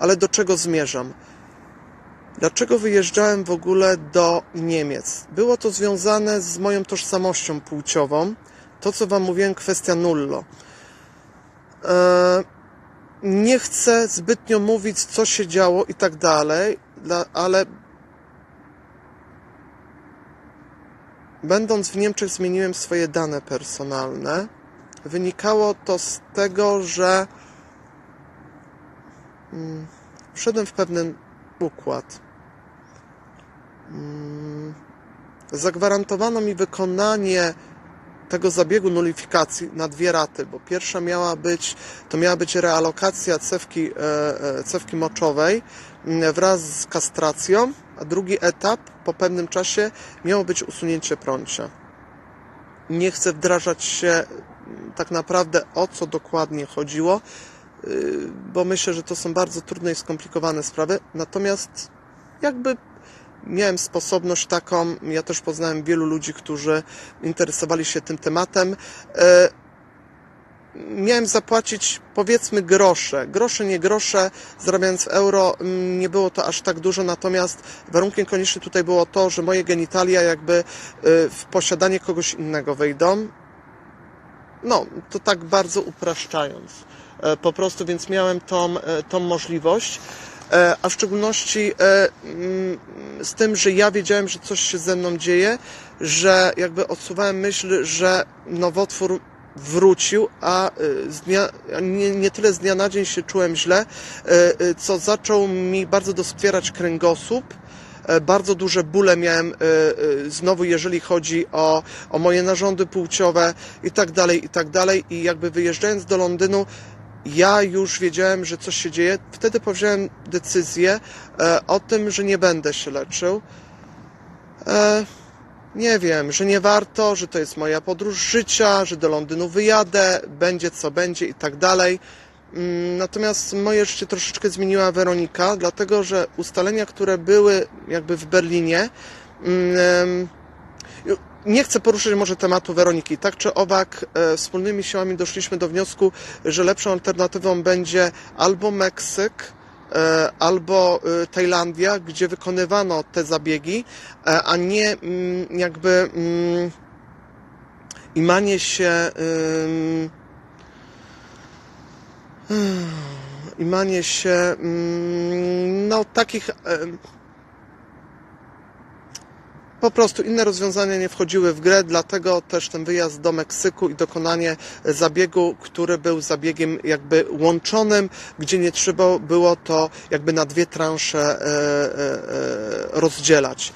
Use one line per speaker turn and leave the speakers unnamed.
Ale do czego zmierzam? Dlaczego wyjeżdżałem w ogóle do Niemiec? Było to związane z moją tożsamością płciową. To, co Wam mówiłem, kwestia nullo. E, nie chcę zbytnio mówić, co się działo i tak dalej, ale będąc w Niemczech, zmieniłem swoje dane personalne. Wynikało to z tego, że wszedłem w pewien układ. Mm, Zagwarantowano mi wykonanie tego zabiegu nulifikacji na dwie raty, bo pierwsza miała być, to miała być realokacja cewki, e, e, cewki moczowej mm, wraz z kastracją, a drugi etap po pewnym czasie miało być usunięcie prącia. Nie chcę wdrażać się mm, tak naprawdę o co dokładnie chodziło, bo myślę, że to są bardzo trudne i skomplikowane sprawy. Natomiast jakby miałem sposobność taką, ja też poznałem wielu ludzi, którzy interesowali się tym tematem. E, Miałem zapłacić powiedzmy grosze, grosze nie grosze, zarabiając euro mm, nie było to aż tak dużo, natomiast warunkiem koniecznym tutaj było to, że moje genitalia jakby y, w posiadanie kogoś innego wejdą. No, to tak bardzo upraszczając. E, Po prostu, więc miałem tą, e, tą możliwość. E, A w szczególności mm, z tym, że ja wiedziałem, że coś się ze mną dzieje, że jakby odsuwałem myśl, że nowotwór wrócił, a z dnia, nie, nie tyle z dnia na dzień się czułem źle, co zaczął mi bardzo doskwierać kręgosłup. Bardzo duże bóle miałem znowu, jeżeli chodzi o, o moje narządy płciowe i tak dalej, i tak dalej. I jakby wyjeżdżając do Londynu, ja już wiedziałem, że coś się dzieje. Wtedy powziąłem decyzję e, o tym, że nie będę się leczył. E, nie wiem, że nie warto, że to jest moja podróż życia, że do Londynu wyjadę, będzie co będzie i tak dalej. Mm, Natomiast moje życie troszeczkę zmieniła Weronika, dlatego że ustalenia, które były jakby w Berlinie, mm, nie chcę poruszyć może tematu Weroniki. Tak czy owak, e, wspólnymi siłami doszliśmy do wniosku, że lepszą alternatywą będzie albo Meksyk, e, albo e, Tajlandia, gdzie wykonywano te zabiegi, a nie mm, jakby mm, imanie się imanie się no takich po prostu inne rozwiązania nie wchodziły w grę, dlatego też ten wyjazd do Meksyku i dokonanie zabiegu, który był zabiegiem jakby łączonym, gdzie nie trzeba było to jakby na dwie transze e, e, e, rozdzielać.